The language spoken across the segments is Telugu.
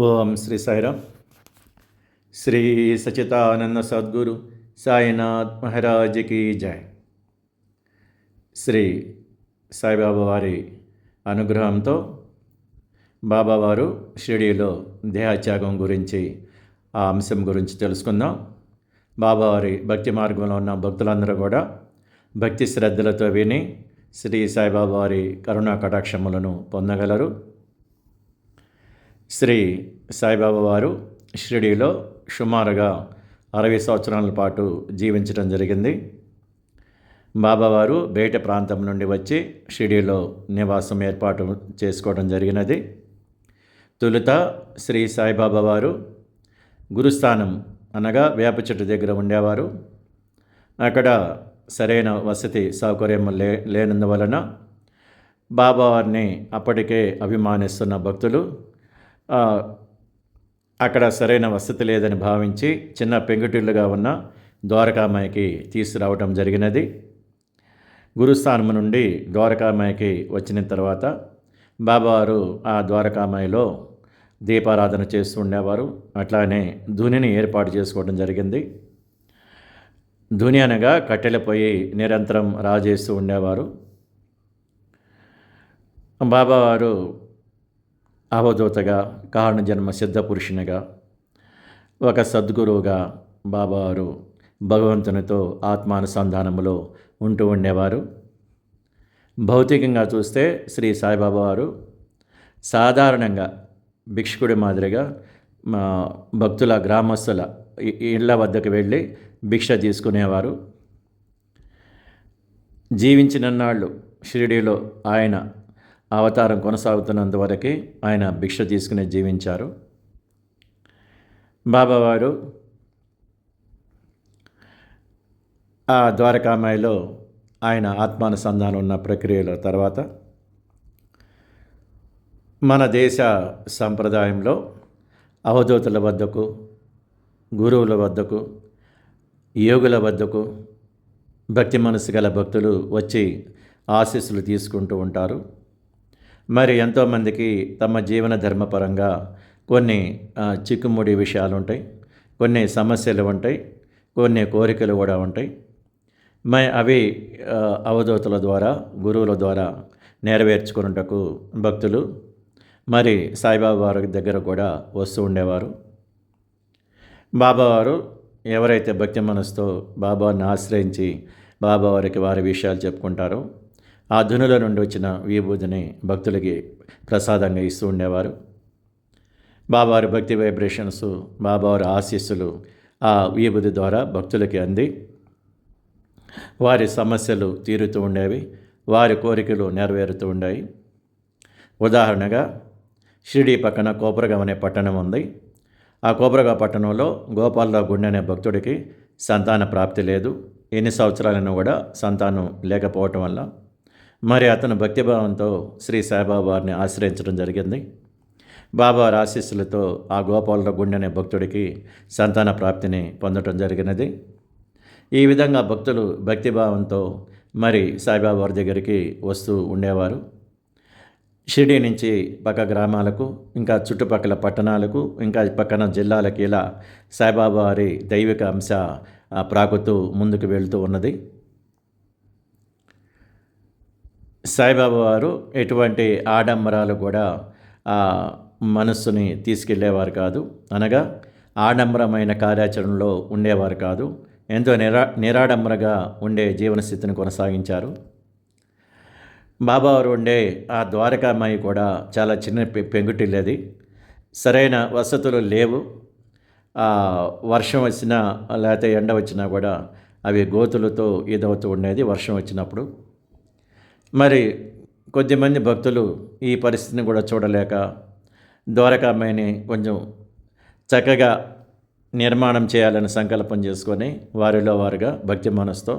ఓం శ్రీ సాయిరామ్. శ్రీ సచితానంద సద్గురు సాయినాథ్ మహారాజ్కి జై. శ్రీ సాయిబాబా వారి అనుగ్రహంతో బాబావారు షిరిడీలో దేహత్యాగం గురించి ఆ అంశం గురించి తెలుసుకుందాం. బాబావారి భక్తి మార్గంలో ఉన్న భక్తులందరూ కూడా భక్తి శ్రద్ధలతో విని శ్రీ సాయిబాబా వారి కరుణా కటాక్షములను పొందగలరు. శ్రీ సాయిబాబా వారు షిరిడీలో సుమారుగా అరవై సంవత్సరాల పాటు జీవించడం జరిగింది. బాబావారు బయట ప్రాంతం నుండి వచ్చి షిరిడీలో నివాసం ఏర్పాటు చేసుకోవడం జరిగినది. తొలుత శ్రీ సాయిబాబా వారు గురుస్థానం అనగా వేప చెట్టు దగ్గర ఉండేవారు. అక్కడ సరైన వసతి సౌకర్యం లే లేనందువలన బాబావారిని అప్పటికే అభిమానిస్తున్న భక్తులు అక్కడ సరైన వసతి లేదని భావించి చిన్న పెంకుటిల్లుగా ఉన్న ద్వారకామాయికి తీసుకురావటం జరిగినది. గురుస్థానం నుండి ద్వారకామాయికి వచ్చిన తర్వాత బాబావారు ఆ ద్వారకామాయిలో దీపారాధన చేస్తూ ఉండేవారు. అట్లానే ధునిని ఏర్పాటు చేసుకోవడం జరిగింది. ధుని అనగా కట్టెలపోయి నిరంతరం రాజేస్తూ ఉండేవారు. బాబావారు అవధూతగా కారణ జన్మ సిద్ధ ఒక సద్గురువుగా బాబావారు భగవంతునితో ఆత్మానుసంధానములో ఉంటూ ఉండేవారు. భౌతికంగా చూస్తే శ్రీ సాయిబాబా వారు సాధారణంగా భిక్షుకుడి మాదిరిగా మా భక్తుల గ్రామస్తుల ఇళ్ళ వద్దకు వెళ్ళి భిక్ష తీసుకునేవారు. జీవించినన్నాళ్ళు షిరిడీలో ఆయన అవతారం కొనసాగుతున్నంతవరకు ఆయన భిక్ష తీసుకుని జీవించారు. బాబావారు ఆ ద్వారకామాయిలో ఆయన ఆత్మానుసంధానం ఉన్న ప్రక్రియల తర్వాత మన దేశ సంప్రదాయంలో అవధూతుల వద్దకు గురువుల వద్దకు యోగుల వద్దకు భక్తి మనసు గల భక్తులు వచ్చి ఆశీస్సులు తీసుకుంటూ ఉంటారు. మరి ఎంతోమందికి తమ జీవన ధర్మపరంగా కొన్ని చిక్కుముడి విషయాలు ఉంటాయి కొన్ని సమస్యలు ఉంటాయి కొన్ని కోరికలు కూడా ఉంటాయి. మై అవి ఆ, అవధూతుల ద్వారా గురువుల ద్వారా నెరవేర్చుకున్నటకు భక్తులు మరి సాయిబాబా వారి దగ్గర కూడా వస్తూ ఉండేవారు. బాబావారు ఎవరైతే భక్తి మనసుతో బాబాని ఆశ్రయించి బాబావారికి వారి విషయాలు చెప్పుకుంటారో ఆ ధునుల నుండి వచ్చిన విభూతిని భక్తులకి ప్రసాదంగా ఇస్తూ ఉండేవారు. బాబావారి భక్తి వైబ్రేషన్స్ బాబావారి ఆశీస్సులు ఆ విభూతి ద్వారా భక్తులకి అంది. వారి సమస్యలు తీరుతూ ఉండేవి వారి కోరికలు నెరవేరుతూ ఉండేవి ఉదాహరణగా షిరిడి పక్కన కోపరగం అనే పట్టణం ఉంది. ఆ కోపరగా పట్టణంలో గోపాలరావు గుండె అనే భక్తుడికి సంతాన ప్రాప్తి లేదు. ఎన్ని సంవత్సరాలైనా కూడా సంతానం లేకపోవటం వల్ల మరి అతను భక్తిభావంతో శ్రీ సాయిబాబా ఆశ్రయించడం జరిగింది. బాబా ఆశీస్సులతో ఆ గోపాలరావు గుండె అనే భక్తుడికి సంతాన ప్రాప్తిని పొందడం జరిగినది. ఈ విధంగా భక్తులు భక్తిభావంతో మరి సాయిబాబా వారి దగ్గరికి వస్తూ ఉండేవారు. షిరిడి నుంచి పక్క గ్రామాలకు ఇంకా చుట్టుపక్కల పట్టణాలకు ఇంకా పక్కన జిల్లాలకి ఇలా సాయిబాబా వారి దైవిక అంశ ప్రాకుతూ ముందుకు వెళ్తూ ఉన్నది. సాయిబాబా వారు ఎటువంటి ఆడంబరాలు కూడా ఆ మనస్సుని తీసుకెళ్ళేవారు కాదు. అనగా ఆడంబరమైన కార్యాచరణలో ఉండేవారు కాదు. ఎంతో నిరా నిరాడంబరగా ఉండే జీవన స్థితిని కొనసాగించారు బాబావారు ఉండే ఆ ద్వారకామాయి కూడా చాలా చిన్న పె- పెంకుటిల్లేది. సరైన వసతులు లేవు. వర్షం వచ్చినా లేకపోతే ఎండ వచ్చినా కూడా అవి గోతులతో ఇదవుతూ ఉండేది వర్షం వచ్చినప్పుడు. మరి కొద్దిమంది భక్తులు ఈ పరిస్థితిని కూడా చూడలేక ద్వారకామాయిని కొంచెం చక్కగా నిర్మాణం చేయాలని సంకల్పం చేసుకొని వారిలో వారుగా భక్తి మనసుతో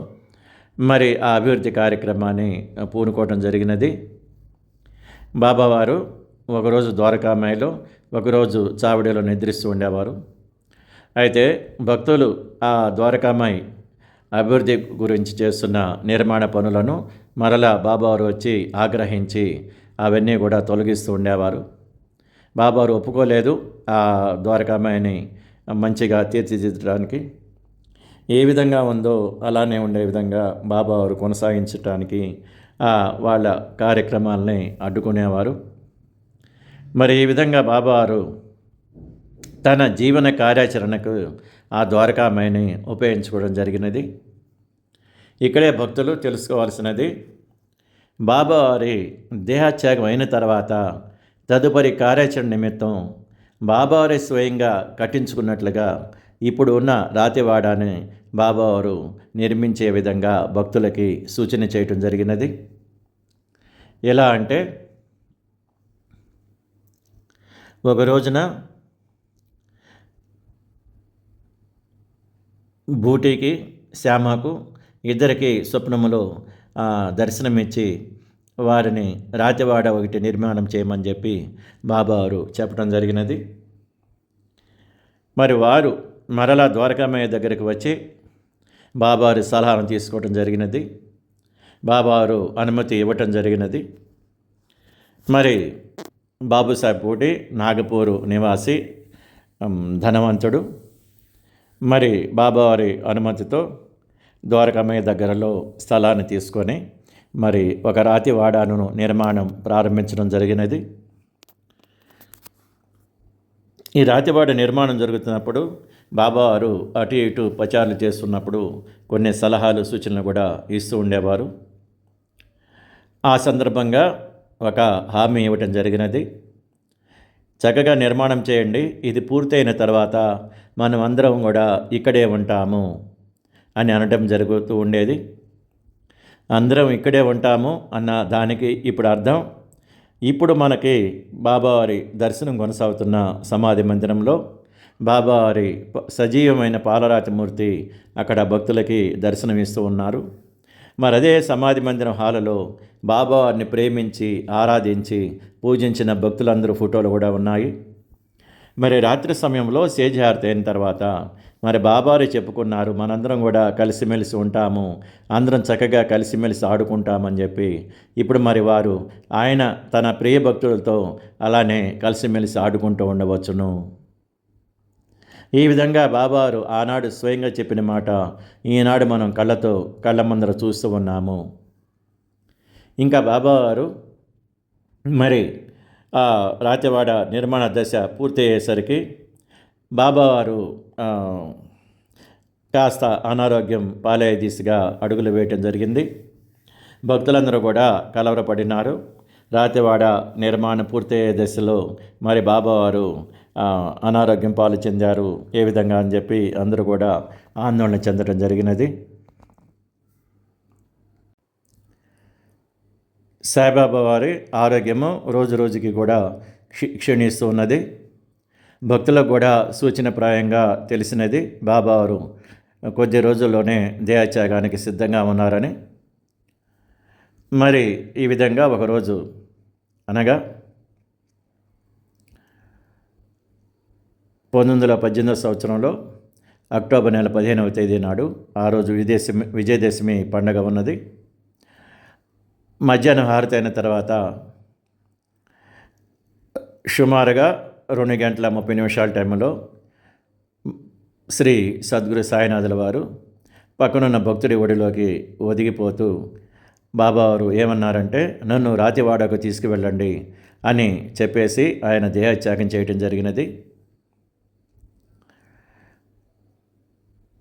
మరి ఆ అభివృద్ధి కార్యక్రమాన్ని పూనుకోవడం జరిగినది. బాబావారు ఒకరోజు ద్వారకామాయిలో ఒకరోజు చావడిలో నిద్రిస్తూ ఉండేవారు. అయితే భక్తులు ఆ ద్వారకామాయి అభివృద్ధి గురించి చేస్తున్న నిర్మాణ పనులను మరలా బాబావారు వచ్చి ఆగ్రహించి అవన్నీ కూడా తొలగిస్తూ ఉండేవారు. బాబావారు ఒప్పుకోలేదు ఆ ద్వారకామాయని మంచిగా తీర్చిదిద్దడానికి. ఏ విధంగా ఉందో అలానే ఉండే విధంగా బాబావారు కొనసాగించడానికి వాళ్ళ కార్యక్రమాలని అడ్డుకునేవారు. మరి ఈ విధంగా బాబావారు తన జీవన కార్యాచరణకు ఆ ద్వారకామాయిని ఉపయోగించుకోవడం జరిగినది. ఇక్కడే భక్తులు తెలుసుకోవాల్సినది. బాబావారి దేహత్యాగం అయిన తర్వాత తదుపరి కార్యాచరణ నిమిత్తం బాబావారి స్వయంగా కట్టించుకున్నట్లుగా ఇప్పుడు ఉన్న రాతివాడాన్ని బాబావారు నిర్మించే విధంగా భక్తులకి సూచన చేయటం జరిగినది. ఎలా అంటే ఒక రోజున బూటీకి శ్యామకు ఇద్దరికి స్వప్నములో దర్శనమిచ్చి వారిని రాతివాడ ఒకటి నిర్మాణం చేయమని చెప్పి బాబావారు చెప్పడం జరిగినది. మరి వారు మరలా ద్వారకామయ్య దగ్గరికి వచ్చి బాబావారి సలహాను తీసుకోవడం జరిగినది. బాబావారు అనుమతి ఇవ్వటం జరిగినది. మరి బాబుసాహెబ్ పూటి నాగపూరు నివాసి ధనవంతుడు. మరి బాబావారి అనుమతితో ద్వారకామయ్య దగ్గరలో స్థలాన్ని తీసుకొని మరి ఒక రాతి వాడాను నిర్మాణం ప్రారంభించడం జరిగినది. ఈ రాతివాడ నిర్మాణం జరుగుతున్నప్పుడు బాబావారు అటు ఇటు ప్రచారాలు చేస్తున్నప్పుడు కొన్ని సలహాలు సూచనలు కూడా ఇస్తూ ఉండేవారు. ఆ సందర్భంగా ఒక హామీ ఇవ్వటం జరిగినది. చక్కగా నిర్మాణం చేయండి ఇది పూర్తయిన తర్వాత మనం అందరం కూడా ఇక్కడే ఉంటాము అని అనటం జరుగుతూ ఉండేది. అందరం ఇక్కడే ఉంటాము అన్న దానికి ఇప్పుడు అర్థం. ఇప్పుడు మనకి బాబావారి దర్శనం కొనసాగుతున్న సమాధి మందిరంలో బాబావారి సజీవమైన పాలరాతిమూర్తి అక్కడ భక్తులకి దర్శనమిస్తూ ఉన్నారు. మరి అదే సమాధి మందిరం హాలలో బాబావారిని ప్రేమించి ఆరాధించి పూజించిన భక్తులందరూ ఫోటోలు కూడా ఉన్నాయి. మరి రాత్రి సమయంలో సేజహారతి అయిన తర్వాత మరి బాబారు చెప్పుకున్నారు మనందరం కూడా కలిసిమెలిసి ఉంటాము అందరం చక్కగా కలిసిమెలిసి ఆడుకుంటామని చెప్పి. ఇప్పుడు మరి వారు ఆయన తన ప్రియ భక్తులతో అలానే కలిసిమెలిసి ఆడుకుంటూ ఉండవచ్చును. ఈ విధంగా బాబారు ఆనాడు స్వయంగా చెప్పిన మాట ఈనాడు మనం కళ్ళతో కళ్ళ ముందర చూస్తూ ఉన్నాము. ఇంకా బాబావారు మరి ఆ నిర్మాణ దశ పూర్తయ్యేసరికి బాబావారు కాస్త అనారోగ్యం పాలే దిశగా అడుగులు వేయటం జరిగింది. భక్తులందరూ కూడా కలవరపడినారు. రాతివాడ నిర్మాణం పూర్తయ్యే దశలో మరి బాబావారు అనారోగ్యం పాలు చెందారు. ఏ విధంగా అని చెప్పి అందరూ కూడా ఆందోళన చెందడం జరిగినది. సాయిబాబా వారి ఆరోగ్యము రోజు రోజుకి కూడా క్షీణిస్తూ ఉన్నది. భక్తులకు కూడా సూచనప్రాయంగా తెలిసినది బాబావారు. కొద్ది రోజుల్లోనే దేహత్యాగానికి సిద్ధంగా ఉన్నారని. మరి ఈ విధంగా ఒకరోజు అనగా పంతొమ్మిది వందల పద్దెనిమిదవ సంవత్సరంలో అక్టోబర్ నెల పదిహేనవ తేదీ నాడు ఆ రోజు విదేశమి విజయదశమి పండగ ఉన్నది. మధ్యాహ్నం హారతి అయిన తర్వాత సుమారుగా రెండు గంటల ముప్పై నిమిషాల టైంలో శ్రీ సద్గురు సాయినాథుల వారు పక్కనున్న భక్తుడి ఒడిలోకి ఒదిగిపోతూ బాబావారు ఏమన్నారంటే నన్ను రాతివాడకు తీసుకువెళ్ళండి అని చెప్పేసి ఆయన దేహత్యాగం చేయటం జరిగినది.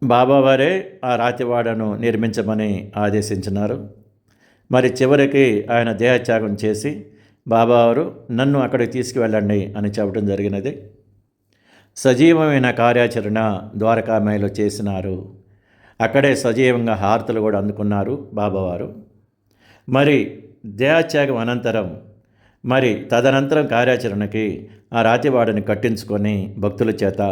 బాబావారే ఆ రాతివాడను నిర్మించమని ఆదేశించినారు. మరి చివరికి ఆయన దేహత్యాగం చేసి బాబావారు నన్ను అక్కడికి తీసుకువెళ్ళండి అని చెప్పడం జరిగినది. సజీవమైన కార్యాచరణ ద్వారకామయ్యలో చేసినారు. అక్కడే సజీవంగా హారతలు కూడా అందుకున్నారు బాబావారు. మరి దేహత్యాగం అనంతరం మరి తదనంతరం కార్యాచరణకి ఆ రాతివాడిని కట్టించుకొని భక్తుల చేత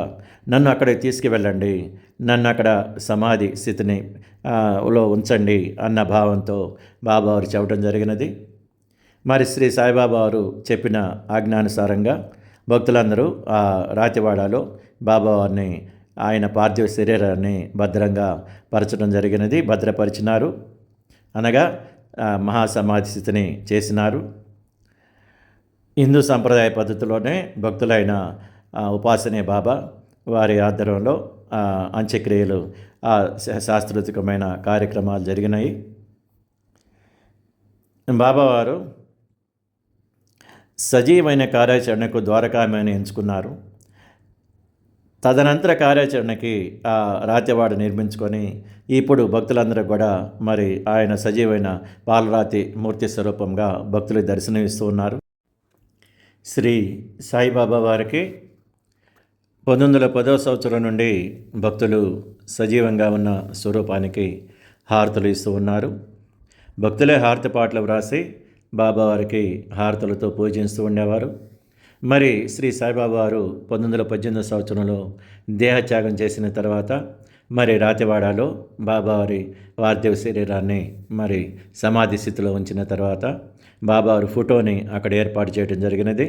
నన్ను అక్కడికి తీసుకువెళ్ళండి నన్ను అక్కడ సమాధి స్థితిని లో ఉంచండి అన్న భావంతో బాబావారు చెప్పడం జరిగినది. మరి శ్రీ సాయిబాబా వారు చెప్పిన ఆజ్ఞానుసారంగా భక్తులందరూ ఆ రాతివాడలో బాబావారిని ఆయన పార్థివ శరీరాన్ని భద్రంగా పరచడం జరిగినది భద్రపరిచినారు. అనగా మహాసమాధి స్థితిని చేసినారు. హిందూ సంప్రదాయ పద్ధతిలోనే భక్తులైన ఉపాసనే బాబా వారి ఆధ్వర్యంలో అంత్యక్రియలు ఆ కార్యక్రమాలు జరిగినాయి. బాబావారు సజీవమైన కార్యాచరణకు ద్వారకామని ఎంచుకున్నారు. తదనంతర కార్యాచరణకి ఆ రాతివాడ నిర్మించుకొని ఇప్పుడు భక్తులందరూ కూడా మరి ఆయన సజీవమైన పాలరాతి మూర్తి స్వరూపంగా భక్తులు దర్శనమిస్తూ ఉన్నారు. శ్రీ సాయిబాబా వారికి పంతొమ్మిది వందల పదో సంవత్సరం నుండి భక్తులు సజీవంగా ఉన్న స్వరూపానికి హారతులు ఇస్తూ ఉన్నారు. భక్తులే హారతి పాటలు వ్రాసి బాబావారికి హారతులతో పూజిస్తూ ఉండేవారు. మరి శ్రీ సాయిబాబా వారు పంతొమ్మిది వందల పద్దెనిమిదవ సంవత్సరంలో దేహత్యాగం చేసిన తర్వాత మరి రాతివాడలో బాబావారి వార్ధివ శరీరాన్ని మరి సమాధి స్థితిలో ఉంచిన తర్వాత బాబావారి ఫోటోని అక్కడ ఏర్పాటు చేయడం జరిగినది.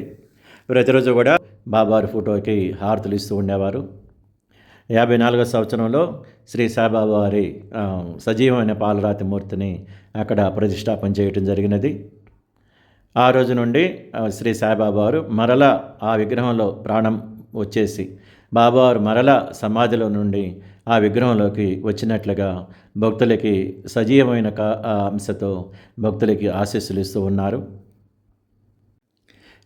ప్రతిరోజు కూడా బాబావారి ఫోటోకి హారతులు ఇస్తూ ఉండేవారు. యాభై నాలుగో సంవత్సరంలో శ్రీ సాయిబాబా వారి సజీవమైన పాలరాతి మూర్తిని అక్కడ ప్రతిష్టాపన చేయటం జరిగినది. ఆ రోజు నుండి శ్రీ సాయిబాబా వారు మరలా ఆ విగ్రహంలో ప్రాణం వచ్చేసి బాబావారు మరలా సమాధిలో నుండి ఆ విగ్రహంలోకి వచ్చినట్లుగా భక్తులకి సజీవమైన కా- అంశతో భక్తులకి ఆశీస్సులు ఇస్తూ ఉన్నారు.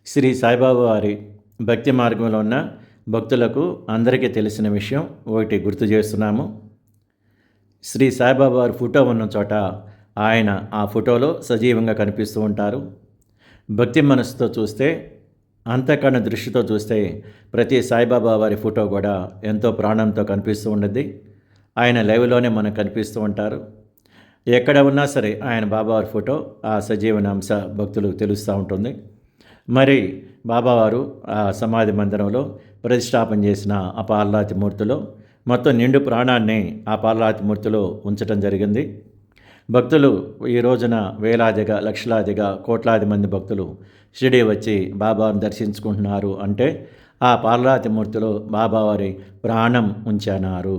శ్రీ సాయిబాబా వారి భక్తి మార్గంలో ఉన్న భక్తులకు అందరికీ తెలిసిన విషయం ఒకటి గుర్తు చేస్తున్నాము. శ్రీ సాయిబాబా వారి ఫోటో ఉన్న చోట ఆయన ఆ ఫోటోలో సజీవంగా కనిపిస్తూ ఉంటారు. భక్తి మనసుతో చూస్తే అంతకన్న దృష్టితో చూస్తే ప్రతి సాయిబాబా వారి ఫోటో కూడా ఎంతో ప్రాణంతో కనిపిస్తూ ఉండద్ది. ఆయన లైవ్లోనే మనకు కనిపిస్తూ ఉంటారు. ఎక్కడ ఉన్నా సరే ఆయన బాబావారి ఫోటో ఆ సజీవన అంశ భక్తులు తెలుస్తూ ఉంటుంది. మరి బాబావారు ఆ సమాధి మందిరంలో ప్రతిష్టాపన చేసిన ఆ పాలరాతి మూర్తిలో మొత్తం నిండు ప్రాణాన్ని ఆ పాలరాతి మూర్తిలో ఉంచడం జరిగింది. భక్తులు ఈ రోజున వేలాదిగా లక్షలాదిగా కోట్లాది మంది భక్తులు షిరిడి వచ్చి బాబాను దర్శించుకుంటున్నారు అంటే ఆ పాలరాతి మూర్తిలో బాబావారి ప్రాణం ఉంచానారు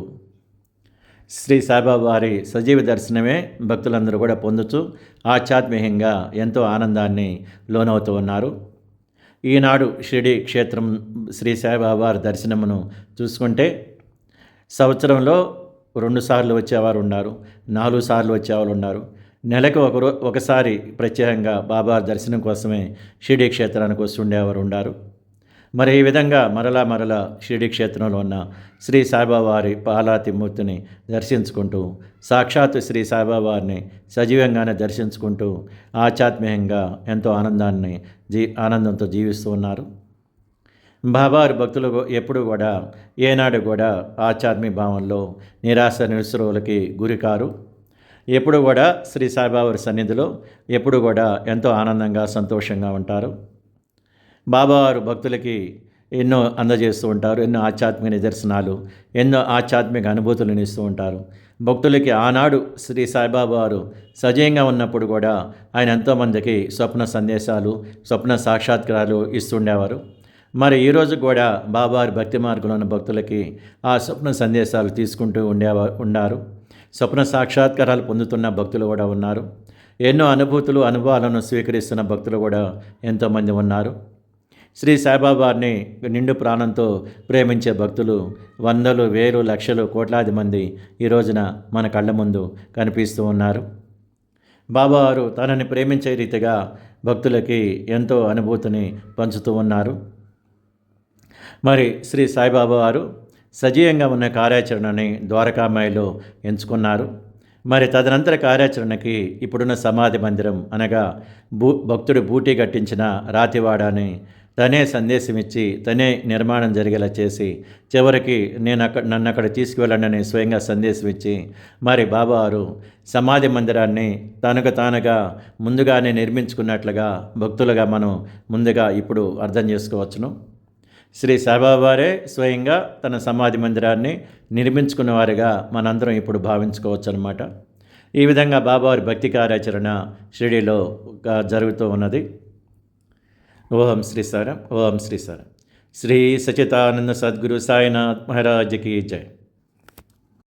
శ్రీ సాయిబాబావారి సజీవ దర్శనమే భక్తులందరూ కూడా పొందుతూ ఆధ్యాత్మికంగా ఎంతో ఆనందాన్ని లోనవుతూ ఉన్నారు. ఈనాడు షిరిడి క్షేత్రం శ్రీ సాయిబాబావారి దర్శనమును చూసుకుంటే సంవత్సరంలో రెండు సార్లు వచ్చేవారు ఉన్నారు నాలుగు సార్లు వచ్చేవారు ఉన్నారు. నెలకు ఒకరు ఒకసారి ప్రత్యేకంగా బాబా దర్శనం కోసమే షిరిడి క్షేత్రానికి వస్తుండేవారు ఉన్నారు మరి ఈ విధంగా మరలా మరలా షిరిడి క్షేత్రంలో ఉన్న శ్రీ సాయిబాబావారి పాలాతిమూర్తిని మూర్తిని దర్శించుకుంటూ సాక్షాత్ శ్రీ సాయిబాబావారిని సజీవంగానే దర్శించుకుంటూ ఆధ్యాత్మికంగా ఎంతో ఆనందాన్ని జీ ఆనందంతో జీవిస్తూ ఉన్నారు. బాబావారి భక్తులు ఎప్పుడు కూడా ఏనాడు కూడా ఆధ్యాత్మిక భావంలో నిరాశ నిరుసరువులకి గురికారు. ఎప్పుడు కూడా శ్రీ సాయిబాబారి సన్నిధిలో ఎప్పుడు కూడా ఎంతో ఆనందంగా సంతోషంగా ఉంటారు. బాబావారు భక్తులకి ఎన్నో అందజేస్తూ ఉంటారు ఎన్నో ఆధ్యాత్మిక నిదర్శనాలు ఎన్నో ఆధ్యాత్మిక అనుభూతులను ఇస్తూ ఉంటారు. భక్తులకి ఆనాడు శ్రీ సాయిబాబా వారు సజీవంగా ఉన్నప్పుడు కూడా ఆయన ఎంతోమందికి స్వప్న సందేశాలు స్వప్న సాక్షాత్కారాలు ఇస్తుండేవారు. మరి ఈరోజు కూడా బాబావారి భక్తి మార్గంలో ఉన్న భక్తులకి ఆ స్వప్న సందేశాలు తీసుకుంటూ ఉండే ఉన్నారు. స్వప్న సాక్షాత్కారాలు పొందుతున్న భక్తులు కూడా ఉన్నారు. ఎన్నో అనుభూతులు అనుభవాలను స్వీకరిస్తున్న భక్తులు కూడా ఎంతోమంది ఉన్నారు. శ్రీ సాయిబాబాని నిండు ప్రాణంతో ప్రేమించే భక్తులు వందలు వేలు లక్షలు కోట్లాది మంది ఈ రోజున మన కళ్ళ ముందు కనిపిస్తూ ఉన్నారు. బాబావారు తనని ప్రేమించే రీతిగా భక్తులకి ఎంతో అనుభూతిని పంచుతూ ఉన్నారు. మరి శ్రీ సాయిబాబా వారు సజీవంగా ఉన్న కార్యాచరణని ద్వారకామాయిలో ఎంచుకున్నారు. మరి తదనంతర కార్యాచరణకి ఇప్పుడున్న సమాధి మందిరం అనగా భూ భక్తుడు బూటీ కట్టించిన రాతివాడాని తనే సందేశం ఇచ్చి తనే నిర్మాణం జరిగేలా చేసి చివరికి నేను అక్కడ నన్ను అక్కడ తీసుకువెళ్ళండి స్వయంగా సందేశం ఇచ్చి మరి బాబావారు సమాధి మందిరాన్ని తనకు తానుగా ముందుగానే నిర్మించుకున్నట్లుగా భక్తులుగా మనం ముందుగా ఇప్పుడు అర్థం చేసుకోవచ్చును. శ్రీ సాయిబాబారే స్వయంగా తన సమాధి మందిరాన్ని నిర్మించుకున్నవారుగా మనందరం ఇప్పుడు భావించుకోవచ్చు అనమాట ఈ విధంగా బాబావారి భక్తి కార్యాచరణ షిరిడీలో జరుగుతూ ఉన్నది. ఓం శ్రీ సారం ఓం శ్రీ సారం శ్రీ సచితానంద సద్గురు సాయినాథ్ మహారాజ్కి జై.